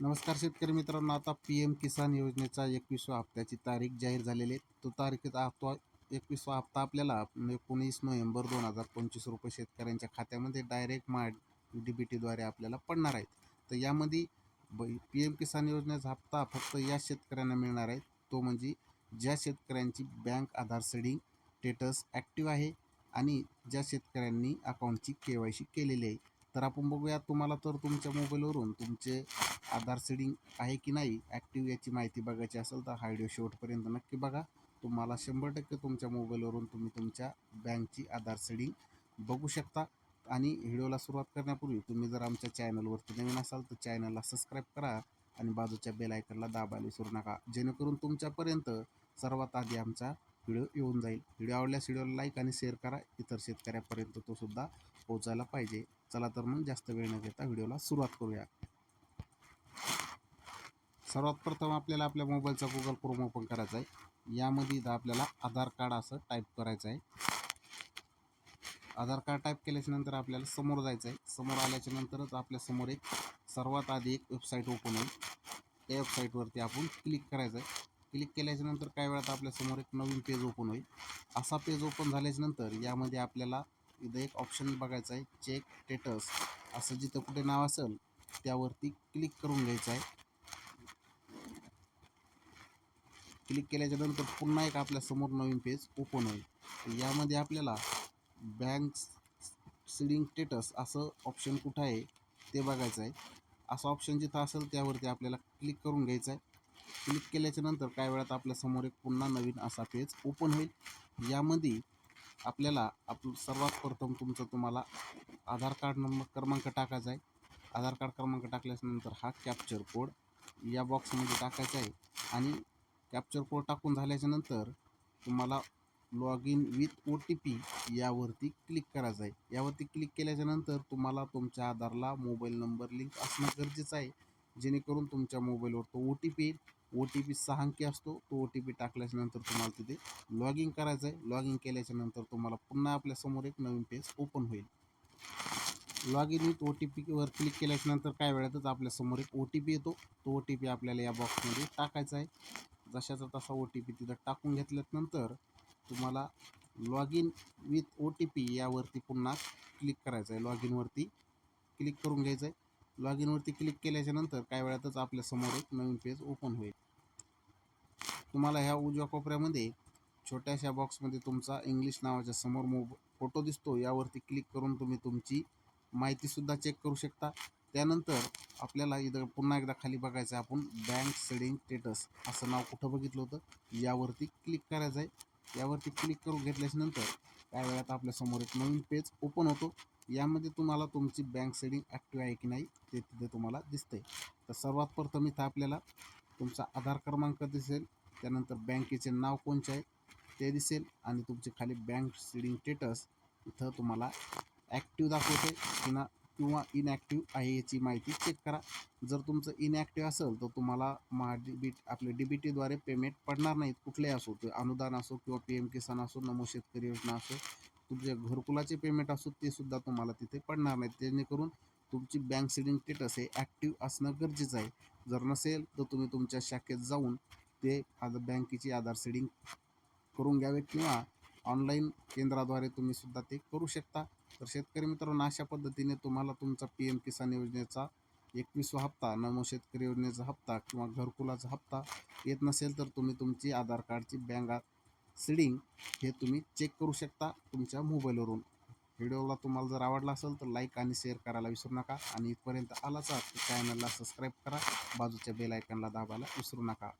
नमस्कार शेतकरी मित्रांनो आता पी एम किसान योजनेचा एकवीसवा हप्त्याची तारीख जाहीर झालेली आहे. तो तारखेचा हप्ता एकवीसवा हप्ता आपल्याला एकोणीस नोव्हेंबर दोन हजार पंचवीस रुपये शेतकऱ्यांच्या खात्यामध्ये डायरेक्ट मा डी बी टीद्वारे आपल्याला पडणार आहेत तर यामध्ये ब पी एम किसान योजनेचा हप्ता फक्त या शेतकऱ्यांना मिळणार आहे. तो म्हणजे ज्या शेतकऱ्यांची bank Aadhaar seeding status active आहे आणि ज्या शेतकऱ्यांनी अकाउंटची के वाय सी केलेली आहे. तर आपण बघूया तुम्हाला तर तुमच्या मोबाईलवरून तुमचे आधार सीडिंग आहे की नाही ॲक्टिव्ह याची माहिती बघायची असेल तर हा व्हिडिओ शेवटपर्यंत नक्की बघा. तुम्हाला शंभर टक्के तुमच्या मोबाईलवरून तुम्ही तुमच्या बँकची आधार सीडिंग बघू शकता. आणि व्हिडिओला सुरुवात करण्यापूर्वी तुम्ही जर आमच्या चॅनलवरती नवीन असाल तर चॅनलला सबस्क्राईब करा आणि बाजूच्या बेल आयकनला दाबायला विसरू नका. जेणेकरून तुमच्यापर्यंत सर्वात आधी आमचा व्हिडिओ येऊन जाईल. व्हिडिओ आवडल्यास व्हिडिओला लाईक आणि शेअर करा. इतर शेतकऱ्यापर्यंत तो सुद्धा पोहोचायला पाहिजे. चला तर मग जास्त वेळ न घेता व्हिडिओला सुरुवात करूया. सर्वात प्रथम आपल्याला आपल्या मोबाईलचा गुगल क्रोम ओपन करायचा आहे. यामध्ये इथं आपल्याला आधार कार्ड असं टाईप करायचं आहे. आधार कार्ड टाईप केल्याच्यानंतर आपल्याला समोर जायचं आहे. समोर आल्याच्या नंतरच आपल्यासमोर एक सर्वात आधी एक वेबसाईट ओपन होईल. त्या वेबसाईटवरती आपण क्लिक करायचं आहे. क्लिक केल्याच्यानंतर काही वेळात आपल्यासमोर एक नवीन पेज ओपन होईल. असा पेज ओपन झाल्याच्यानंतर यामध्ये आपल्याला इथं एक ऑप्शन बघायचं आहे. चेक स्टेटस असं जिथं कुठे नाव असेल त्यावरती क्लिक करून घ्यायचं आहे. क्लिक केल्याच्यानंतर पुन्हा एक आपल्यासमोर नवीन पेज ओपन होईल. यामध्ये आपल्याला बँक सिडिंग स्टेटस असं ऑप्शन कुठं आहे ते बघायचं आहे. असं ऑप्शन जिथं असेल त्यावरती आपल्याला क्लिक करून घ्यायचं आहे. क्लिक केल्याच्यानंतर काही वेळात आपल्यासमोर एक पुन्हा नवीन असा पेज ओपन होईल. यामध्ये आपल्याला आप सर्वात प्रथम तुमचं तुम्हाला आधार कार्ड नंबर क्रमांक टाकायचा आहे. आधार कार्ड क्रमांक टाकल्याच्यानंतर हा कॅप्चर कोड या बॉक्समध्ये टाकायचा आहे. आणि कॅप्चर कोड टाकून झाल्याच्यानंतर तुम्हाला log in with O T P यावरती क्लिक करायचं आहे. यावरती क्लिक केल्याच्यानंतर तुम्हाला तुमच्या आधारला मोबाईल नंबर लिंक असणं गरजेचं आहे. जेणेकरून तुमच्या मोबाईलवर तो ओ टी पी येईल ओ टी पी सहा अंकी असतो तो ओ टी पी टाकल्याच्यानंतर तुम्हाला तिथे लॉग इन करायचं आहे लॉग इन केल्याच्यानंतर तुम्हाला पुन्हा आपल्यासमोर एक नवीन पेज ओपन होईल. Log in with O T पीवर क्लिक केल्याच्यानंतर काय वेळातच आपल्यासमोर एक ओ टी पी येतो. तो ओ टी पी आपल्याला या बॉक्समध्ये टाकायचा आहे जशाचा तसा ओ टी पी तिथं टाकून घेतल्यानंतर तुम्हाला log in with O T P यावरती पुन्हा क्लिक करायचं आहे लॉग इनवरती क्लिक करून घ्यायचं आहे लॉग इनवरती क्लिक केल्याच्यानंतर काही वेळातच आपल्यासमोर एक नवीन पेज ओपन होईल. तुम्हाला ह्या उजव्या कोपऱ्यामध्ये छोट्याशा बॉक्समध्ये तुमचा इंग्लिश नावाच्या समोर मोब फोटो दिसतो. यावरती क्लिक करून तुम्ही तुमची माहितीसुद्धा चेक करू शकता. त्यानंतर आपल्याला इथं पुन्हा एकदा खाली बघायचं आहे आपण बँक सेडिंग स्टेटस असं नाव कुठं बघितलं होतं? यावरती क्लिक करायचं आहे. यावरती क्लिक करून घेतल्याच्यानंतर त्या वेळात आपल्यासमोर एक नवीन पेज ओपन होतो. यामध्ये तुम्हाला तुमची बँक सेडिंग ॲक्टिव्ह आहे की नाही ते तिथे तुम्हाला दिसते तर सर्वात प्रथम इथं आपल्याला तुमचा आधार क्रमांक दिसेल त्यानंतर बँकेचे नाव कोणचे आहे ते दिसेल आणि तुमचे खाली बँक सेडिंग स्टेटस इथं तुम्हाला ॲक्टिव्ह दाखवते किंवा किंवा इनॲक्टिव्ह आहे याची माहिती चेक करा. जर तुमचं इनॲक्टिव्ह असेल तर तुम्हाला महा डी आपल्या आपले डी बी टीद्वारे पेमेंट पडणार नाहीत. कुठलेही असो ते अनुदान असो किंवा पी एम किसान असो नमो शेतकरी योजना असो तुमचे घरकुलाचे पेमेंट असो ते सुद्धा तुम्हाला तिथे पडणार नाही जेणेकरून तुमची बँक सेडिंग स्टेटस हे ॲक्टिव्ह असणं गरजेचं आहे. जर नसेल तर तुम्ही तुमच्या शाखेत जाऊन ते आधार बँकेची आधार सेडिंग करून घ्यावे किंवा ऑनलाईन केंद्राद्वारे तुम्ही सुद्धा ते करू शकता. तर शेतकरी मित्रांनो अशा पद्धतीने तुम्हाला तुमचा पी एम किसान योजनेचा एकवीसवा हप्ता नमो शेतकरी योजनेचा हप्ता किंवा घरकुलाचा हप्ता येत नसेल तर तुम्ही तुमची आधार कार्डची बँक सीडिंग हे तुम्ही चेक करू शकता तुमच्या मोबाईलवरून. व्हिडिओला तुम्हाला जर आवडला असेल तर लाईक आणि शेअर करायला विसरू नका आणि इथपर्यंत आलाच आहात तर चॅनलला सबस्क्राईब करा. बाजूच्या बेल आयकनला दाबायला विसरू नका.